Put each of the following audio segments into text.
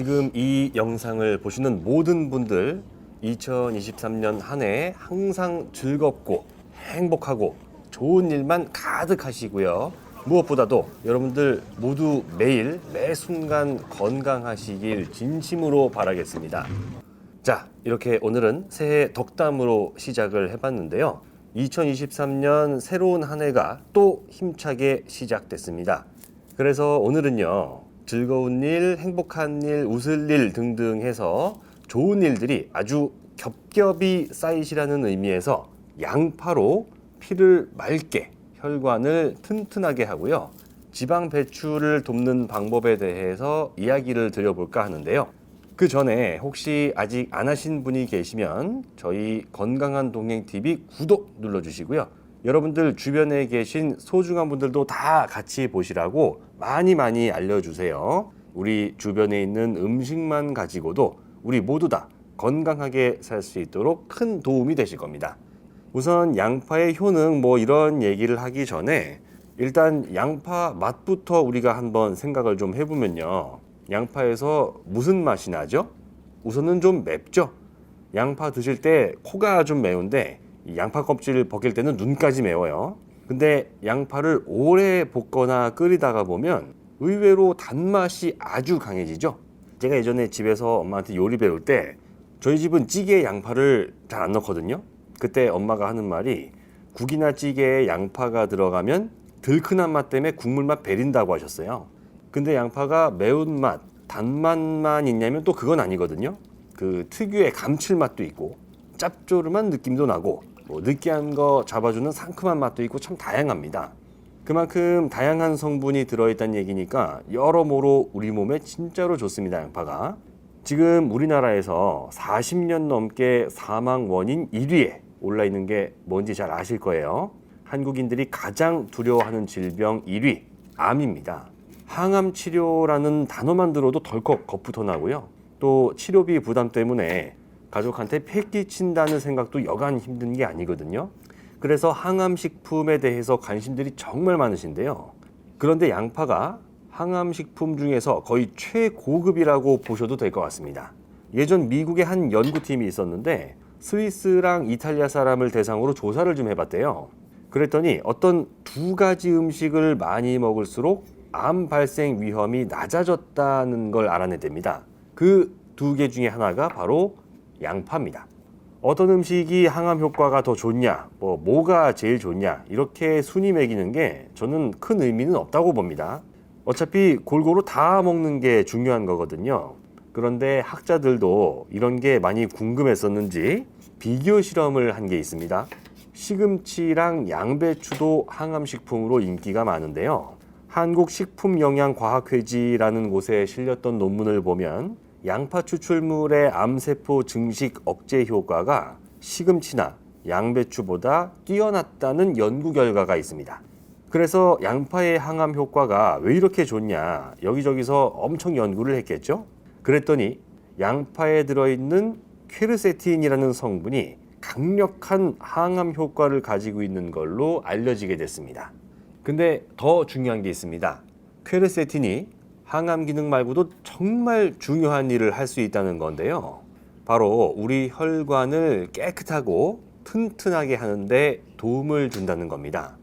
지금 이 영상을 보시는 모든 분들 2023년 한 해 항상 즐겁고 행복하고 좋은 일만 가득하시고요. 무엇보다도 여러분들 모두 매일 매 순간 건강하시길 진심으로 바라겠습니다. 자, 이렇게 오늘은 새해 덕담으로 시작을 해봤는데요. 2023년 새로운 한 해가 또 힘차게 시작됐습니다. 그래서 오늘은요, 즐거운 일, 행복한 일, 웃을 일 등등 해서 좋은 일들이 아주 겹겹이 쌓이시라는 의미에서 양파로 피를 맑게 혈관을 튼튼하게 하고요. 지방 배출을 돕는 방법에 대해서 이야기를 드려볼까 하는데요. 그 전에 혹시 아직 안 하신 분이 계시면 저희 건강한 동행 TV 구독 눌러주시고요. 여러분들 주변에 계신 소중한 분들도 다 같이 보시라고 많이 많이 알려주세요. 우리 주변에 있는 음식만 가지고도 우리 모두 다 건강하게 살 수 있도록 큰 도움이 되실 겁니다. 우선 양파의 효능 뭐 이런 얘기를 하기 전에 일단 양파 맛부터 우리가 한번 생각을 좀 해보면요. 양파에서 무슨 맛이 나죠? 우선은 좀 맵죠? 양파 드실 때 코가 좀 매운데 이 양파 껍질을 벗길 때는 눈까지 매워요. 근데 양파를 오래 볶거나 끓이다가 보면 의외로 단맛이 아주 강해지죠. 제가 예전에 집에서 엄마한테 요리 배울 때 저희 집은 찌개에 양파를 잘 안 넣거든요. 그때 엄마가 하는 말이 국이나 찌개에 양파가 들어가면 들큰한 맛 때문에 국물 맛 배린다고 하셨어요. 근데 양파가 매운맛, 단맛만 있냐면 또 그건 아니거든요. 그 특유의 감칠맛도 있고 짭조름한 느낌도 나고 뭐 느끼한 거 잡아주는 상큼한 맛도 있고 참 다양합니다. 그만큼 다양한 성분이 들어있다는 얘기니까 여러모로 우리 몸에 진짜로 좋습니다. 양파가. 지금 우리나라에서 40년 넘게 사망 원인 1위에 올라 있는 게 뭔지 잘 아실 거예요. 한국인들이 가장 두려워하는 질병 1위, 암입니다. 항암 치료라는 단어만 들어도 덜컥 겁부터 나고요. 또 치료비 부담 때문에 가족한테 패끼친다는 생각도 여간 힘든 게 아니거든요. 그래서 항암 식품에 대해서 관심들이 정말 많으신데요. 그런데 양파가 항암 식품 중에서 거의 최고급이라고 보셔도 될 것 같습니다. 예전 미국의 한 연구팀이 있었는데 스위스랑 이탈리아 사람을 대상으로 조사를 좀 해봤대요. 그랬더니 어떤 두 가지 음식을 많이 먹을수록 암 발생 위험이 낮아졌다는 걸 알아내됩니다. 그 두 개 중에 하나가 바로 양파입니다. 어떤 음식이 항암 효과가 더 좋냐, 뭐 뭐가 제일 좋냐 이렇게 순위 매기는 게 저는 큰 의미는 없다고 봅니다. 어차피 골고루 다 먹는 게 중요한 거거든요. 그런데 학자들도 이런 게 많이 궁금했었는지 비교 실험을 한 게 있습니다. 시금치랑 양배추도 항암 식품으로 인기가 많은데요. 한국식품영양과학회지라는 곳에 실렸던 논문을 보면 양파 추출물의 암세포 증식 억제 효과가 시금치나 양배추보다 뛰어났다는 연구 결과가 있습니다. 그래서 양파의 항암 효과가 왜 이렇게 좋냐 여기저기서 엄청 연구를 했겠죠. 그랬더니 양파에 들어있는 퀘르세틴이라는 성분이 강력한 항암 효과를 가지고 있는 걸로 알려지게 됐습니다. 근데 더 중요한 게 있습니다. 퀘르세틴이 항암 기능 말고도 정말 중요한 일을 할 수 있다는 건데요. 바로 우리 혈관을 깨끗하고 튼튼하게 하는데 도움을 준다는 겁니다.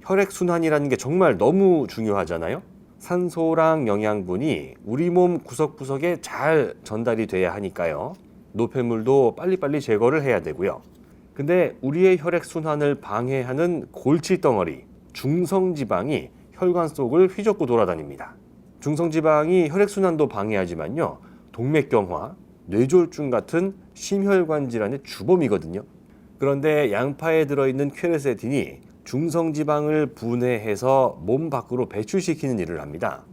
혈액순환이라는 게 정말 너무 중요하잖아요. 산소랑 영양분이 우리 몸 구석구석에 잘 전달이 돼야 하니까요. 노폐물도 빨리빨리 제거를 해야 되고요. 근데 우리의 혈액순환을 방해하는 골칫덩어리, 중성지방이 혈관 속을 휘젓고 돌아다닙니다. 중성지방이 혈액순환도 방해하지만요. 동맥경화, 뇌졸중 같은 심혈관 질환의 주범이거든요. 그런데 양파에 들어있는 퀘르세틴이 중성지방을 분해해서 몸 밖으로 배출시키는 일을 합니다.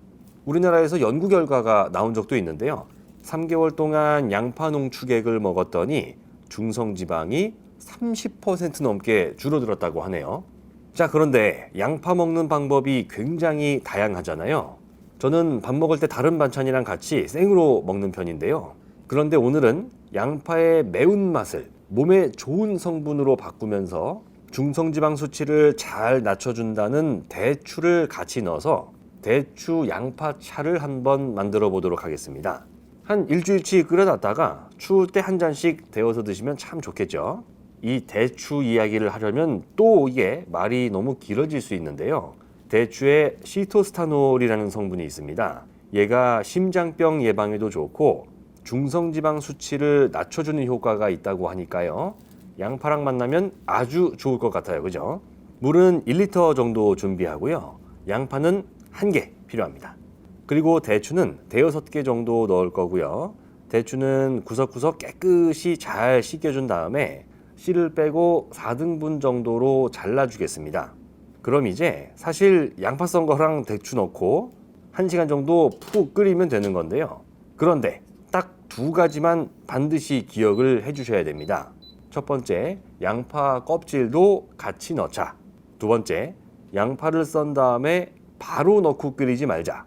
우리나라에서 연구 결과가 나온 적도 있는데요. 3개월 동안 양파 농축액을 먹었더니 중성지방이 30% 넘게 줄어들었다고 하네요. 자, 그런데 양파 먹는 방법이 굉장히 다양하잖아요. 저는 밥 먹을 때 다른 반찬이랑 같이 생으로 먹는 편인데요. 그런데 오늘은 양파의 매운맛을 몸에 좋은 성분으로 바꾸면서 중성지방 수치를 잘 낮춰준다는 대추를 같이 넣어서 대추 양파차를 한번 만들어 보도록 하겠습니다. 한 일주일치 끓여놨다가 추울 때 한 잔씩 데워서 드시면 참 좋겠죠. 이 대추 이야기를 하려면 또 이게 말이 너무 길어질 수 있는데요. 대추에 시토스타놀이라는 성분이 있습니다. 얘가 심장병 예방에도 좋고 중성지방 수치를 낮춰주는 효과가 있다고 하니까요. 양파랑 만나면 아주 좋을 것 같아요. 그죠? 물은 1리터 정도 준비하고요. 양파는 한 개 필요합니다. 그리고 대추는 대여섯 개 정도 넣을 거고요. 대추는 구석구석 깨끗이 잘 씻겨준 다음에 씨를 빼고 4등분 정도로 잘라주겠습니다. 그럼 이제 사실 양파 썬 거랑 대추 넣고 1시간 정도 푹 끓이면 되는 건데요. 그런데 딱 두 가지만 반드시 기억을 해 주셔야 됩니다. 첫 번째, 양파 껍질도 같이 넣자. 두 번째, 양파를 썬 다음에 바로 넣고 끓이지 말자.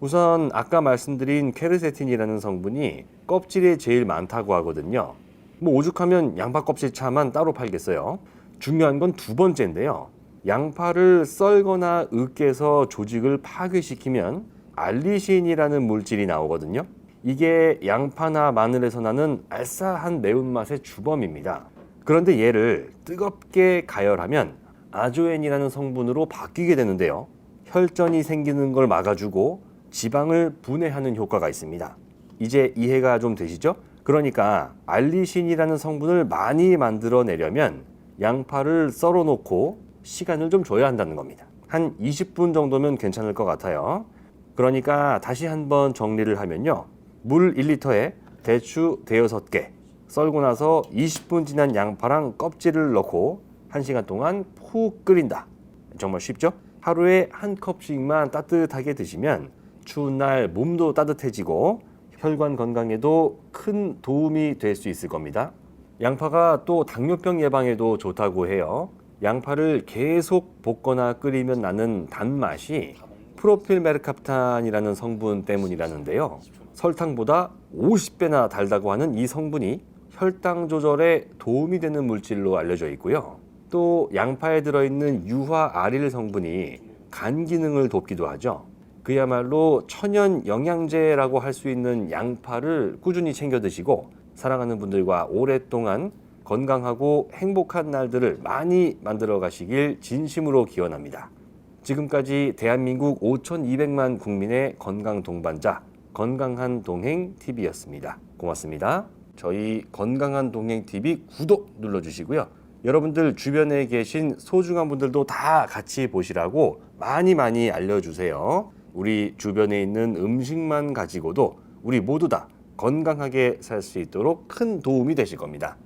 우선 아까 말씀드린 케르세틴이라는 성분이 껍질에 제일 많다고 하거든요. 뭐 오죽하면 양파 껍질 차만 따로 팔겠어요. 중요한 건 두 번째인데요. 양파를 썰거나 으깨서 조직을 파괴시키면 알리신이라는 물질이 나오거든요. 이게 양파나 마늘에서 나는 알싸한 매운맛의 주범입니다. 그런데 얘를 뜨겁게 가열하면 아조엔이라는 성분으로 바뀌게 되는데요. 혈전이 생기는 걸 막아주고 지방을 분해하는 효과가 있습니다. 이제 이해가 좀 되시죠? 그러니까 알리신이라는 성분을 많이 만들어내려면 양파를 썰어 놓고 시간을 좀 줘야 한다는 겁니다. 한 20분 정도면 괜찮을 것 같아요. 그러니까 다시 한번 정리를 하면요. 물 1리터에 대추 대여섯 개 썰고 나서 20분 지난 양파랑 껍질을 넣고 1시간 동안 푹 끓인다. 정말 쉽죠? 하루에 한 컵씩만 따뜻하게 드시면 추운 날 몸도 따뜻해지고 혈관 건강에도 큰 도움이 될 수 있을 겁니다. 양파가 또 당뇨병 예방에도 좋다고 해요. 양파를 계속 볶거나 끓이면 나는 단맛이 프로필 메르캅탄이라는 성분 때문이라는데요. 설탕보다 50배나 달다고 하는 이 성분이 혈당 조절에 도움이 되는 물질로 알려져 있고요. 또 양파에 들어있는 유화 아릴 성분이 간 기능을 돕기도 하죠. 그야말로 천연 영양제라고 할 수 있는 양파를 꾸준히 챙겨 드시고 사랑하는 분들과 오랫동안 건강하고 행복한 날들을 많이 만들어 가시길 진심으로 기원합니다. 지금까지 대한민국 5,200만 국민의 건강 동반자 건강한 동행 TV였습니다. 고맙습니다. 저희 건강한 동행 TV 구독 눌러 주시고요. 여러분들 주변에 계신 소중한 분들도 다 같이 보시라고 많이 많이 알려주세요. 우리 주변에 있는 음식만 가지고도 우리 모두 다 건강하게 살 수 있도록 큰 도움이 되실 겁니다.